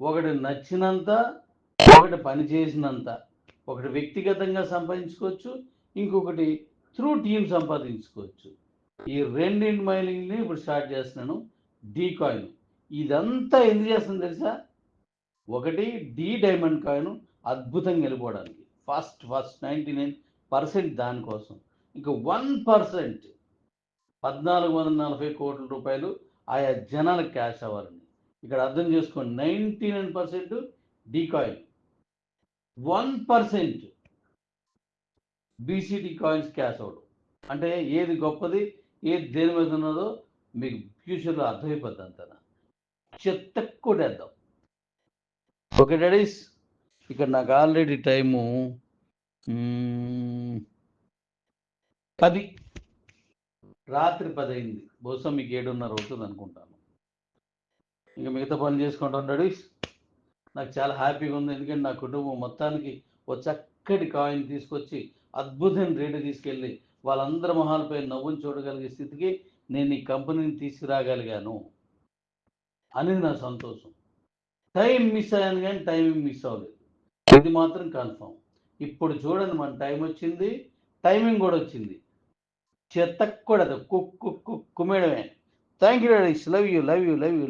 ఒకటి నచ్చినంత ఒకటి పని చేసినంత. ఒకటి వ్యక్తిగతంగా సంపాదించుకోవచ్చు ఇంకొకటి త్రూ టీం సంపాదించుకోవచ్చు. ఈ రెండింటి మైలింగ్ని ఇప్పుడు స్టార్ట్ చేస్తున్నాను. డీ కాయిన్ ఇదంతా ఎందుకు చేస్తుంది తెలుసా? ఒకటి డి డైమండ్ కాయిన్ అద్భుతంగా వెళ్ళిపోవడానికి first first ninety nine percent దానికోసం. ఇంకా వన్ పర్సెంట్ పద్నాలుగు వందల నలభై కోట్ల రూపాయలు ఆయా జనాలకు క్యాష్ అవ్వాలండి ఇక్కడ అర్థం చేసుకోండి. Ninety nine percent D coin. One percent BCT coins cash అవడం అంటే ఏది గొప్పది ఏది దేని మీద ఉన్నదో మీకు ఫ్యూచర్లో అర్థమైపోద్ది అంతా చెత్త కొట్టేద్దాం. ఓకే డాడీస్ ఇక్కడ నాకు ఆల్రెడీ టైము. పది. రాత్రి పది అయింది. బహుశా మీకు ఏడున్నర అవుతుంది అనుకుంటాను. ఇంకా మిగతా పనులు చేసుకుంటున్నాడు నాకు చాలా హ్యాపీగా ఉంది. ఎందుకంటే నా కుటుంబం మొత్తానికి ఒక చక్కటి కాయిన్ తీసుకొచ్చి అద్భుతమైన రేటు తీసుకెళ్ళి వాళ్ళందరి మొహాలపై నవ్వుని చూడగలిగే స్థితికి నేను ఈ కంపెనీని తీసుకురాగలిగాను అనేది నా సంతోషం. టైం మిస్ అయ్యాను కానీ టైమింగ్ మిస్ అవ్వలేదు. ఇది మాత్రం కన్ఫర్మ్. ఇప్పుడు చూడండి మన టైం వచ్చింది. టైమింగ్ కూడా వచ్చింది. చెత్త కూడా కుక్ కుక్ కుమ్మేయడమే. Thank you love you love you love you love